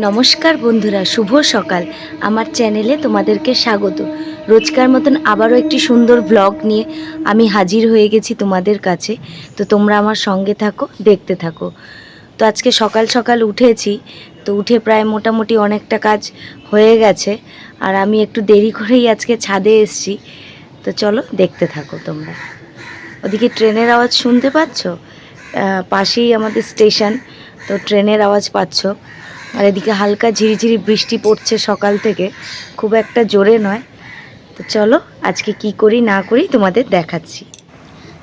নমস্কার বন্ধুরা, শুভ সকাল। আমার চ্যানেলে তোমাদেরকে স্বাগত। রোজকার মতন আবারও একটি সুন্দর ব্লগ নিয়ে আমি হাজির হয়ে গেছি তোমাদের কাছে। তো তোমরা আমার সঙ্গে থাকো, দেখতে থাকো। তো আজকে সকাল সকাল উঠেছি, তো উঠে প্রায় মোটামুটি অনেকটা কাজ হয়ে গেছে। আর আমি একটু দেরি করেই আজকে ছাদে এসছি। তো চলো, দেখতে থাকো তোমরা। ওদিকে ট্রেনের আওয়াজ শুনতে পাচ্ছ? পাশেই আমাদের স্টেশন, তো ট্রেনের আওয়াজ পাচ্ছ। আর এদিকে হালকা ঝিরিঝিরি বৃষ্টি পড়ছে সকাল থেকে। খুব একটা জোরে নয়। তো চলো, আজকে কি করি না করি তোমাদের দেখাচ্ছি।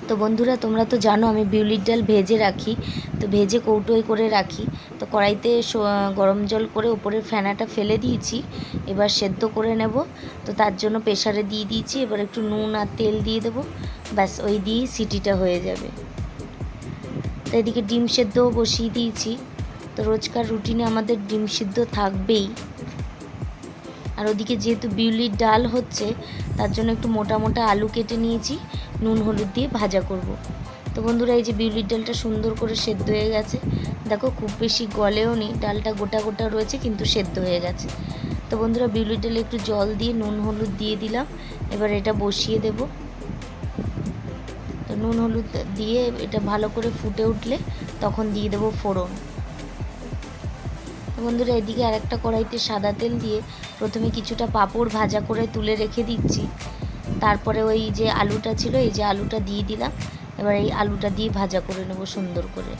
তো বন্ধুরা, তোমরা তো জানো আমি বিউলির ডাল ভেজে রাখি, তো ভেজে কৌটোয় করে রাখি। তো কড়াইতে গরম জল করে উপরের ফেনাটা ফেলে দিয়েছি, এবার সেদ্ধ করে নেব। তো তার জন্য প্রেশারে দিয়ে দিয়েছি, এবার একটু নুন আর তেল দিয়ে দেবো। ব্যাস, ওই দিয়েই সিটিটা হয়ে যাবে। তো এদিকে ডিম সেদ্ধও বসিয়ে দিয়েছি। তো রোজকার রুটিনে আমাদের ডিম সিদ্ধ থাকবেই। আর ওদিকে যেহেতু বিউলির ডাল হচ্ছে, তার জন্য একটু মোটা মোটা আলু কেটে নিয়েছি, নুন, হলুদ দিয়ে ভাজা করব। তো বন্ধুরা, এই যে বিউলির ডালটা সুন্দর করে সেদ্ধ হয়ে গেছে। দেখো, খুব বেশি গলেও নেই, ডালটা গোটা গোটা রয়েছে, কিন্তু সেদ্ধ হয়ে গেছে। তো বন্ধুরা, বিউলির ডালে একটু জল দিয়ে নুন, হলুদ দিয়ে দিলাম। এবার এটা বসিয়ে দেব। তো নুন, হলুদ দিয়ে এটা ভালো করে ফুটে উঠলে তখন দিয়ে দেবো ফোড়ন। বন্ধুরা, এদিকে আরেকটা কড়াইতে সাদা তেল দিয়ে প্রথমে কিছুটা পাঁপড় ভাজা করে তুলে রেখে দিচ্ছি। তারপরে ওই যে আলুটা ছিল, এই যে আলুটা দিয়ে দিলাম। এবার এই আলুটা দিয়ে ভাজা করে নেব সুন্দর করে।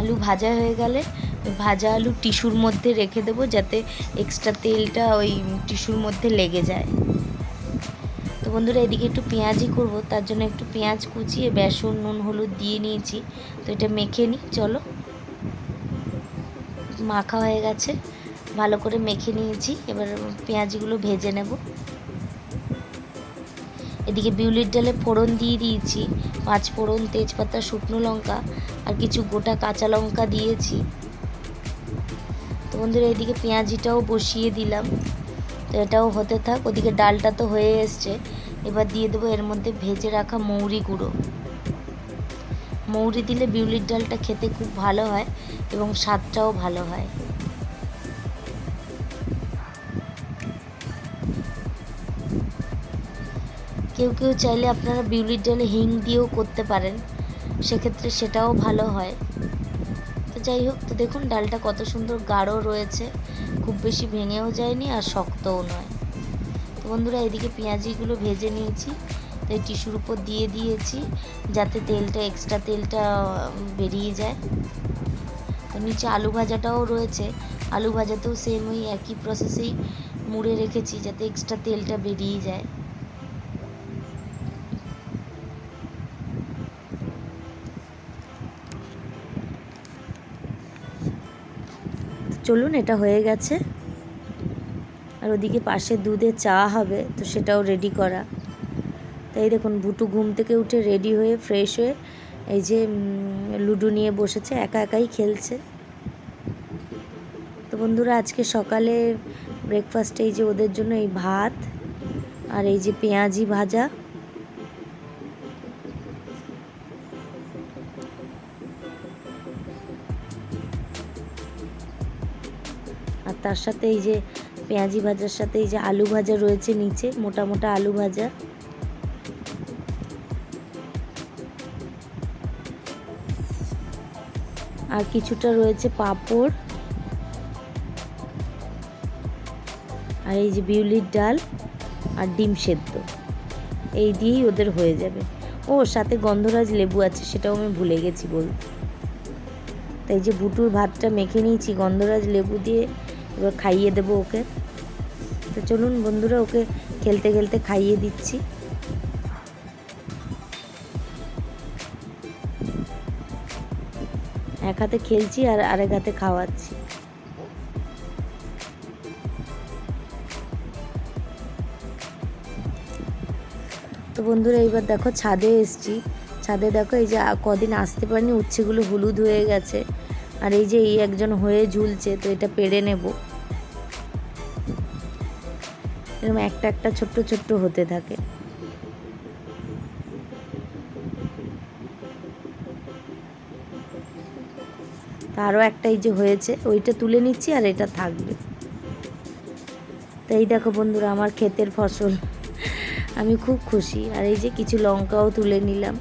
আলু ভাজা হয়ে গেলে ভাজা আলু টিস্যুর মধ্যে রেখে দেবো, যাতে এক্সট্রা তেলটা ওই টিস্যুর মধ্যে লেগে যায়। তো বন্ধুরা এদিকে একটু পেঁয়াজি করব, তার জন্য একটু পেঁয়াজ কুচিয়ে বেসন, নুন, হলুদ দিয়ে নিয়েছি। তো এটা মেখে নিই, চলো। মাখা হয়ে গেছে, ভালো করে মেখে নিয়েছি। এবার পেঁয়াজগুলো ভেজে নেব। এদিকে বিউলির ডালে ফোড়ন দিয়ে দিয়েছি, পাঁচ ফোড়ন, তেজপাতা, শুকনো লঙ্কা আর কিছু গোটা কাঁচা লঙ্কা দিয়েছি। তো বন্ধুরা এদিকে পেঁয়াজিটাও বসিয়ে দিলাম। তো এটাও হতে থাক, ওদিকে ডালটা তো হয়ে এসছে। এবার দিয়ে দেবো এর মধ্যে ভেজে রাখা মৌরি গুঁড়ো। মৌরি দিলে বিউলির ডালটা খেতে খুব ভালো হয় এবং স্বাদটাও ভালো হয়। কেউ কেউ চাইলে আপনারা বিউলির ডালে হিং দিয়েও করতে পারেন, সেক্ষেত্রে সেটাও ভালো হয়। তো যাই হোক, তো দেখুন ডালটা কত সুন্দর গাঢ় রয়েছে, খুব বেশি ভেঙেও যায়নি আর শক্তও নয়। বন্ধুরা, এদিকে পেঁয়াজিগুলো ভেজে নিয়েছি। তো এই টিস্যুর উপর দিয়ে দিয়েছি, যাতে তেলটা এক্সট্রা তেলটা বেরিয়ে যায়। তো নিচে আলু ভাজাটাও রয়েছে। আলু ভাজাতেও সেম ওই একই প্রসেসেই মুড়ে রেখেছি, যাতে এক্সট্রা তেলটা বেরিয়ে যায়। চলুন, এটা হয়ে গেছে। আর ওদিকে পাশে দুধে চা হবে, তো সেটাও রেডি করা। তাই দেখুন, বুটু ঘুম থেকে উঠে রেডি হয়ে ফ্রেশ হয়ে এই যে লুডো নিয়ে বসেছে, একা একাই খেলছে। তো বন্ধুরা, আজকে সকালে ব্রেকফাস্টে এই যে ওদের জন্য এই ভাত আর এই যে পেঁয়াজি ভাজা। আর তার সাথে এই যে পেঁয়াজি ভাজার সাথে এই যে আলু ভাজা রয়েছে নিচে, মোটা মোটা আলু ভাজা। আর কিছুটা রয়েছে পাঁপড়। আর এই যে বিউলির ডাল আর ডিম সেদ্ধ। এই দিয়েই ওদের হয়ে যাবে। ও, সাথে গন্ধরাজ লেবু আছে, সেটাও আমি ভুলে গেছি বলতে। তাই যে বুটুর ভাতটা মেখে নিয়েছি, গন্ধরাজ লেবু দিয়ে এবার খাইয়ে দেবো ওকে। তো চলুন বন্ধুরা, ওকে খেলতে খেলতে খাইয়ে দিচ্ছি। এক হাতে খেলছি আর আরেক হাতে খাওয়াচ্ছি। তো বন্ধুরা, এইবার দেখো ছাদে এসছি। ছাদে দেখো এই যে কদিন আসতে পারিনি, উচ্ছেগুলো হলুদ হয়ে গেছে। আর এই যে এই একজন হয়ে ঝুলছে, তো এটা পেরে নেব। এরকম একটা একটা ছোট্ট ছোট্ট হতে থাকে। আরও একটা এই যে হয়েছে, ওইটা তুলে নিচ্ছি আর এটা থাকবে। তো এই দেখো বন্ধুরা, আমার ক্ষেতের ফসল। আমি খুব খুশি। আর এই যে কিছু লঙ্কাও তুলে নিলাম।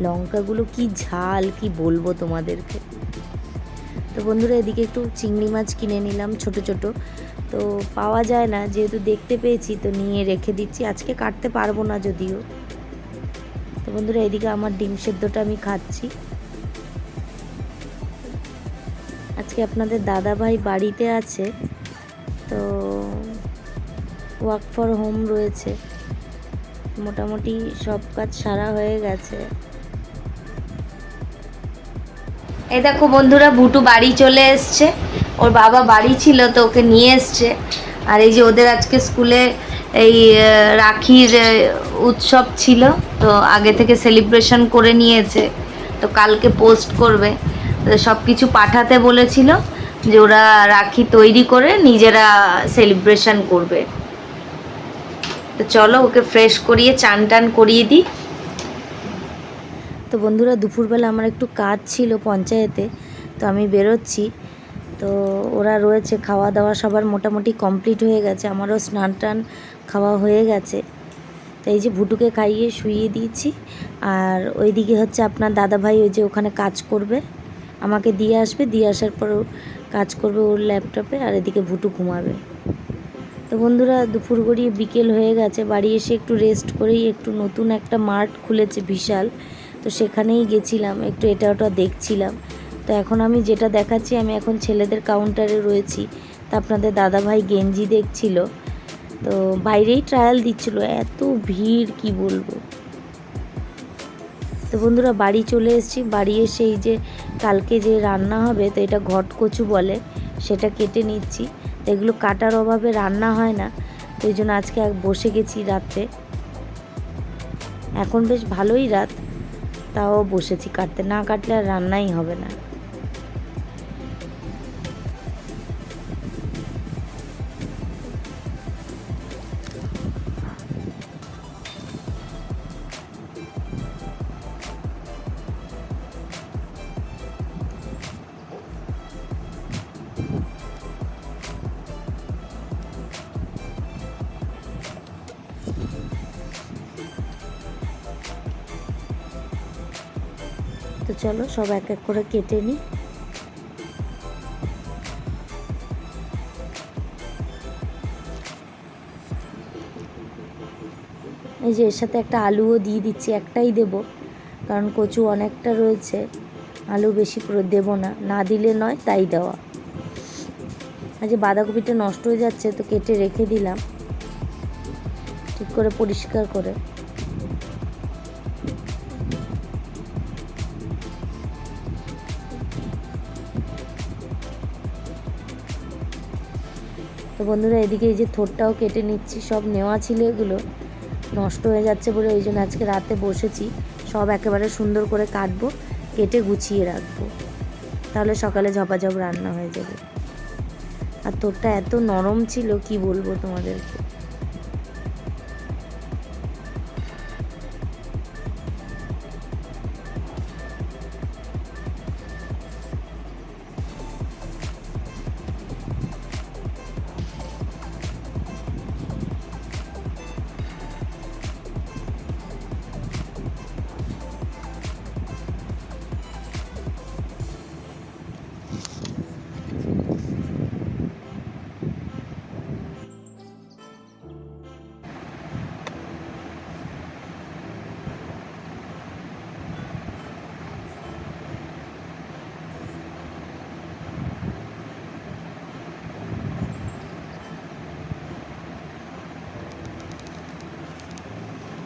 লঙ্কাগুলো কি ঝাল, কি বলব তোমাদেরকে। তো বন্ধুরা, এদিকে একটু চিংড়ি মাছ কিনে নিলাম, ছোট ছোট। তো পাওয়া যায় না, যেহেতু দেখতে পেয়েছি তো নিয়ে রেখে দিচ্ছি। আজকে কাটতে পারব না যদিও। তো বন্ধুরা, এদিকে আমার ডিম সেদ্ধটা আমি খাচ্ছি। আজকে আপনাদের দাদা ভাই বাড়িতে আছে, তো ওয়ার্ক ফর হোম রয়েছে। মোটামুটি সব কাজ সারা হয়ে গেছে। এই দেখো বন্ধুরা ভুটু বাড়ি চলে এসছে। ওর বাবা বাড়ি ছিল তো ওকে নিয়ে এসছে। আর এই যে ওদের আজকে স্কুলে এই রাখির উৎসব ছিল, তো আগে থেকে সেলিব্রেশন করে নিয়েছে। তো কালকে পোস্ট করবে। সব কিছু পাঠাতে বলেছিল যে ওরা রাখি তৈরি করে নিজেরা সেলিব্রেশন করবে। তো চলো ওকে ফ্রেশ করিয়ে, চান টান করিয়ে দিই। তো বন্ধুরা, দুপুরবেলা আমার একটু কাজ ছিল পঞ্চায়েতে, তো আমি বেরোচ্ছি। তো ওরা রয়েছে খাওয়া দাওয়া সবার মোটামুটি কমপ্লিট হয়ে গেছে, আমারও স্নান টান খাওয়া হয়ে গেছে। তো এই যে ভুটুকে খাইয়ে শুইয়ে দিয়েছি, আর ওইদিকে হচ্ছে আপনার দাদাভাই ওই যে ওখানে কাজ করবে, আমাকে দিয়ে আসবে, দিয়ে আসার পর কাজ করবে ওর ল্যাপটপে, আর এদিকে ভুটু ঘুমাবে। তো বন্ধুরা, দুপুর গড়িয়ে বিকেল হয়ে গেছে, বাড়ি এসে একটু রেস্ট করেই একটু নতুন একটা মার্ট খুলেছে বিশাল, তো সেখানেই গেছিলাম, একটু এটা ওটা দেখছিলাম। তো এখন আমি যেটা দেখাচ্ছি, আমি এখন ছেলেদের কাউন্টারে রয়েছি। তা আপনাদের দাদাভাই গেঞ্জি দেখছিল। তো বাইরেই ট্রায়াল দিচ্ছিল। এত ভিড়, কি বলব? তো বন্ধুরা, বাড়ি চলে এসেছি। বাড়ি এসে এই যে কালকে যে রান্না হবে, তো এটা ঘট কচু বলে, সেটা কেটে নিচ্ছি। তো এগুলো কাটার অভাবে রান্না হয় না। তো এই জন্য আজকে বসে গেছি রাত্রে। এখন বেশ ভালোই রাত। তাও বসেছি। কাটতে না কাটলে আর রান্নাই হবে না। তো চলো সব এক এক করে কেটে নিই। এই যে এর সাথে একটা আলুও দিয়ে দিচ্ছি, একটাই দেব। কারণ কচু অনেকটা রয়েছে, আলু বেশি করে দেবো না। না দিলে নয়, তাই দেওয়া। আর যে বাঁধাকপিটা নষ্ট হয়ে যাচ্ছে, তো কেটে রেখে দিলাম। ঠিক করে পরিষ্কার করে। তো বন্ধুরা, এদিকে এই যে থোরটাও কেটে নিচ্ছি, সব নেওয়া ছিল এগুলো। নষ্ট হয়ে যাচ্ছে বলে ওই জন্য আজকে রাতে বসেছি। সব একেবারে সুন্দর করে কাটবো, কেটে গুছিয়ে রাখব। তাহলে সকালে ঝপাঝপ রান্না হয়ে যাবে। আর তোরটা এত নরম ছিল, কি বলব তোমাদেরকে?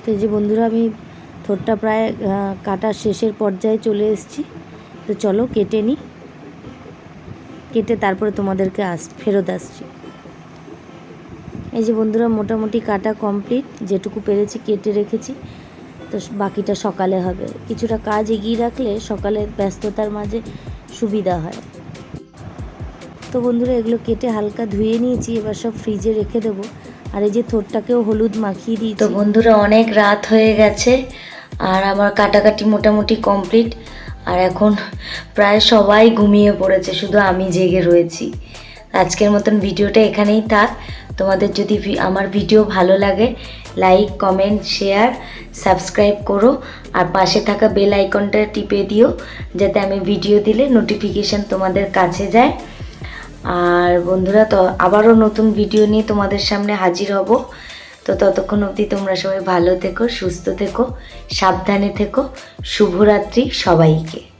তো যে বন্ধুরা আমি থোরটা প্রায় কাটার শেষের পর্যায়ে চলে এসেছি। তো চলো কেটে নিই কেটে তারপরে তোমাদেরকে আস, ফেরত আসছি। এই যে বন্ধুরা, মোটামুটি কাটা কমপ্লিট। যেটুকু পেরেছি কেটে রেখেছি। তো বাকিটা সকালে হবে। কিছুটা কাজ এগিয়ে রাখলে সকালে ব্যস্ততার মাঝে সুবিধা হয়। তো বন্ধুরা, এগুলো কেটে হালকা ধুয়ে নিয়েছি। এবার সব ফ্রিজে রেখে দেবো। আর এই যে থোরটাকেও হলুদ মাখিয়ে দিই তো বন্ধুরা, অনেক রাত হয়ে গেছে আর আমার কাটাকাটি মোটামুটি কমপ্লিট। আর এখন প্রায় সবাই ঘুমিয়ে পড়েছে, শুধু আমি জেগে রয়েছি। আজকের মতন ভিডিওটা এখানেই থাক। তোমাদের যদি আমার ভিডিও ভালো লাগে, লাইক, কমেন্ট, শেয়ার, সাবস্ক্রাইব করো। আর পাশে থাকা বেল আইকনটা টিপে দিও, যাতে আমি ভিডিও দিলে নোটিফিকেশান তোমাদের কাছে যায়। আর বন্ধুরা, তো আবারও নতুন ভিডিও নিয়ে তোমাদের সামনে হাজির হব। তো ততক্ষণ অবধি তোমরা সবাই ভালো থেকো, সুস্থ থেকো, সাবধানে থেকো। শুভরাত্রি সবাইকে।